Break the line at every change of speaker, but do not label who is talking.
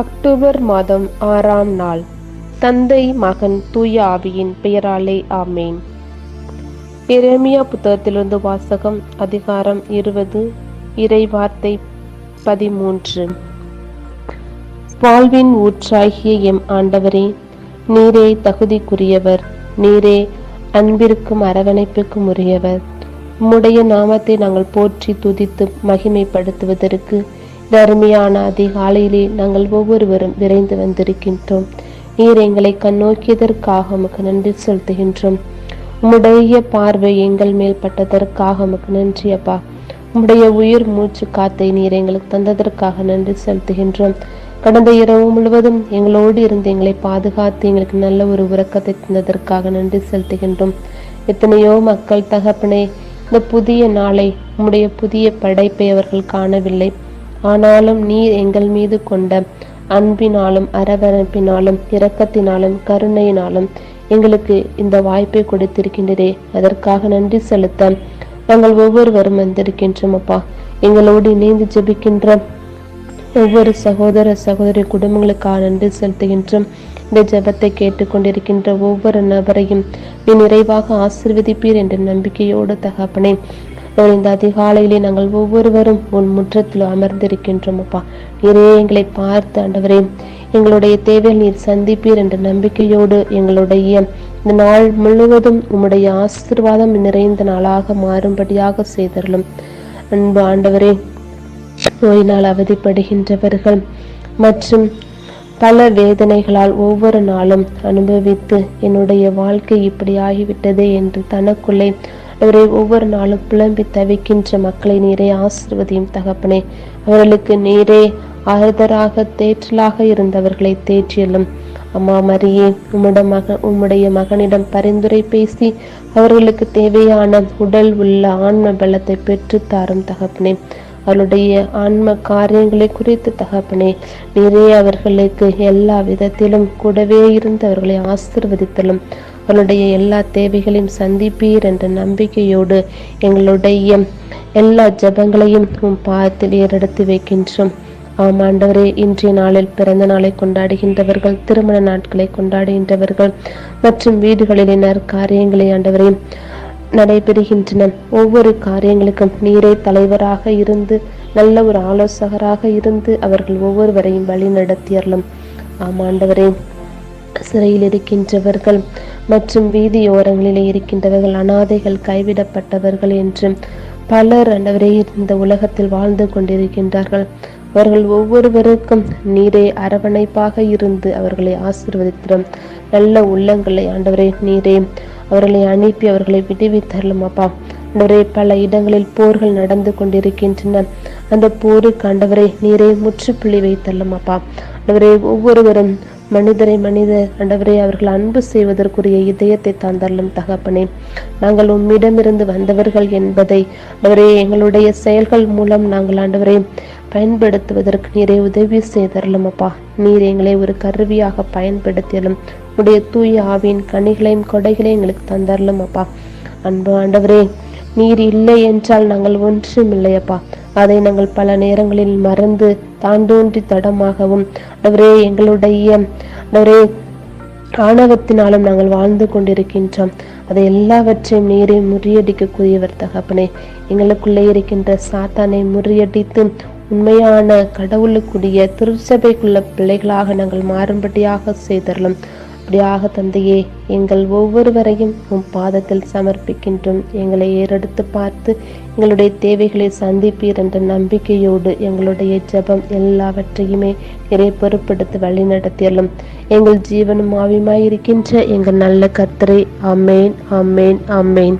October மாதம் ஆறாம் நாள். தந்தை மகன் தூய ஆவியின் பெயராலே ஆமேன். எரேமியா புத்தகத்திலிருந்து வாசகம் அதிகாரம் இருபது இறை வார்த்தை பதிமூன்று. வாழ்வின் ஊற்றாகிய எம் ஆண்டவரே நீரே தகுதிக்குரியவர் நீரே அன்பிற்கும் அரவணைப்புக்கும் உரியவர். உம்முடைய நாமத்தை நாங்கள் போற்றி துதித்து மகிமைப்படுத்துவதற்கு இந்த அருமையான அதிகாலையிலே நாங்கள் ஒவ்வொருவரும் விரைந்து வந்திருக்கின்றோம். நீர் எங்களை கண்ணோக்கியதற்காக உமக்கு நன்றி செலுத்துகின்றோம். உம்முடைய பார்வை எங்கள் மேல் பட்டதற்காக உமக்கு நன்றி அப்பா. உம்முடைய உயிர் மூச்சு காத்தை நீர் எங்களுக்கு தந்ததற்காக நன்றி செலுத்துகின்றோம். கடந்த இரவு முழுவதும் எங்களோடு இருந்து எங்களை பாதுகாத்து எங்களுக்கு நல்ல ஒரு உறக்கத்தை தந்ததற்காக நன்றி செலுத்துகின்றோம். எத்தனையோ மக்கள் தகப்பனே இந்த புதிய நாளை உம்முடைய புதிய படைப்பை அவர்கள் காணவில்லை. ஆனாலும் நீர் எங்கள் மீது கொண்ட அன்பினாலும் அரவணைப்பினாலும் இரக்கத்தினாலும் கருணையினாலும் எங்களுக்கு இந்த வாய்ப்பை கொடுத்திருக்கின்றதே அதற்காக நன்றி செலுத்த நாங்கள் ஒவ்வொருவரும் வந்திருக்கின்றோம் அப்பா. எங்களோடு இணைந்து ஜெபிக்கின்ற ஒவ்வொரு சகோதர சகோதரி குடும்பங்களுக்காக நன்றி செலுத்துகின்றோம். இந்த ஜெபத்தை கேட்டுக்கொண்டிருக்கின்ற ஒவ்வொரு நபரையும் நீ நிறைவாக ஆசிர்வதிப்பீர் என்ற நம்பிக்கையோடு தகப்பனே. நான் இந்த அதிகாலையிலே நாங்கள் ஒவ்வொருவரும் உன் முற்றத்தில் அமர்ந்திருக்கின்றோம் அப்பா. நீரே எங்களை பார்த்து ஆண்டவரே எங்களுடைய தேவைகள் நீர் சந்திப்பீர் என்ற நம்பிக்கையோடு எங்களுடைய இந்த நாள் முழுவதும் உம்முடைய ஆசீர்வாதம் நிறைந்த நாளாக மாறும்படியாக செய்தரலும் அன்பு ஆண்டவரே நோயினால் அவதிப்படுகின்றவர்கள் மற்றும் பல வேதனைகளால் ஒவ்வொரு நாளும் அனுபவித்து என்னுடைய வாழ்க்கை இப்படி ஆகிவிட்டதே என்று தனக்குள்ளே அவரை ஒவ்வொரு நாளும் புலம்பி தவிக்கின்ற மக்களை நீரே ஆசிர்வதியும் தகப்பனே. அவர்களுக்கு நீரே ஆறுதராக தேற்றலாக இருந்தவர்களை தேற்றியலும் அம்மா மரியே உம்முடைய மக உம்முடைய மகனிடம் பரிந்துரை பேசி அவர்களுக்கு தேவையான உடல் உள்ள ஆன்ம பலத்தை பெற்று தாரும் தகப்பனே. அவருடைய ஆன்ம காரியங்களை குறித்து தகப்பனே நிறைய அவர்களுக்கு எல்லா விதத்திலும் கூடவே இருந்து அவர்களை ஆசிர்வதித்தலும். அவருடைய எல்லா தேவைகளையும் சந்திப்பீர் என்ற நம்பிக்கையோடு எங்களுடைய எல்லா ஜபங்களையும் உன் பாதத்தில் ஏறெடுத்து வைக்கின்றோம். ஆம் ஆண்டவரே இன்றைய நாளில் பிறந்த நாளை கொண்டாடுகின்றவர்கள் திருமண நாட்களை கொண்டாடுகின்றவர்கள் மற்றும் வீடுகளினர் காரியங்களை ஆண்டவரே நடைபெறுகின்றன. ஒவ்வொரு காரியங்களுக்கும் நீரே தலைவராக இருந்து நல்ல ஒரு ஆலோசகராக இருந்து அவர்கள் ஒவ்வொருவரையும் வழி நடத்தியறலும் ஆமாண்டவரே சிறையில் இருக்கின்றவர்கள் மற்றும் வீதியோரங்களிலே இருக்கின்றவர்கள் அனாதைகள் கைவிடப்பட்டவர்கள் என்றும் பலர் அண்டவரே இந்த உலகத்தில் வாழ்ந்து கொண்டிருக்கின்றார்கள். அவர்கள் ஒவ்வொருவருக்கும் நீரே அரவணைப்பாக இருந்து அவர்களை ஆசீர்வதித்திடும். நல்ல உள்ளங்களை ஆண்டவரே நீரே அவர்களை அனுப்பி அவர்களை விடுவித்தரலும் அப்பா. ஆண்டவரே பல இடங்களில் போர்கள் நடந்து கொண்டிருக்கின்றன. அந்த போருக்கு ஆண்டவரை நீரே முற்றுப்புள்ளி வைத்தரலும் அப்பா. ஆண்டவரே ஒவ்வொருவரும் மனிதரை மனிதர் ஆண்டவரே அவர்கள் அன்பு செய்வதற்குரிய இதயத்தை தந்தரலும் தகப்பனே. நாங்கள் உம்மிடமிருந்து வந்தவர்கள் என்பதை ஆண்டவரே எங்களுடைய செயல்கள் மூலம் நாங்கள் ஆண்டவரை பயன்படுத்துவதற்கு நீரை உதவி செய்தரலும் அப்பா. நீர் எங்களை ஒரு கருவியாக பயன்படுத்தியலும் உடைய தூய ஆவியின் கனிகளையும் கொடைகளையும் எங்களுக்கு தந்தரலும் அப்பா. அன்பு ஆண்டவரே நீர் இல்லை என்றால் நாங்கள் ஒன்றும் இல்லையப்பா அதை நாங்கள் பல நேரங்களில் மறந்து தாண்டோன்றி தடமாகவும் அவரே எங்களுடைய அவரே ஆணவத்தினாலும் நாங்கள் வாழ்ந்து கொண்டிருக்கின்றோம். அதை எல்லாவற்றையும் நீரை முறியடிக்கக்கூடியவர் தகப்பனே. எங்களுக்குள்ளே இருக்கின்ற சாத்தானை முறியடித்து உண்மையான கடவுளுக்குரிய திருச்சபைக்குள்ள பிள்ளைகளாக நாங்கள் மாறும்படியாக செய்தரலாம். அப்படியாக தந்தையே எங்கள் ஒவ்வொருவரையும் உம் பாதத்தில் சமர்ப்பிக்கின்றோம். எங்களை ஏறெடுத்து பார்த்து எங்களுடைய தேவைகளை சந்திப்பீர் என்ற நம்பிக்கையோடு எங்களுடைய ஜெபம் எல்லாவற்றையுமே நிறை பொறுப்படுத்தி வழி நடத்தியலும். எங்கள் ஜீவனும் ஆவியுமாயிருக்கின்ற எங்கள் நல்ல கர்த்தரை அமேன் அமேன் அமேன்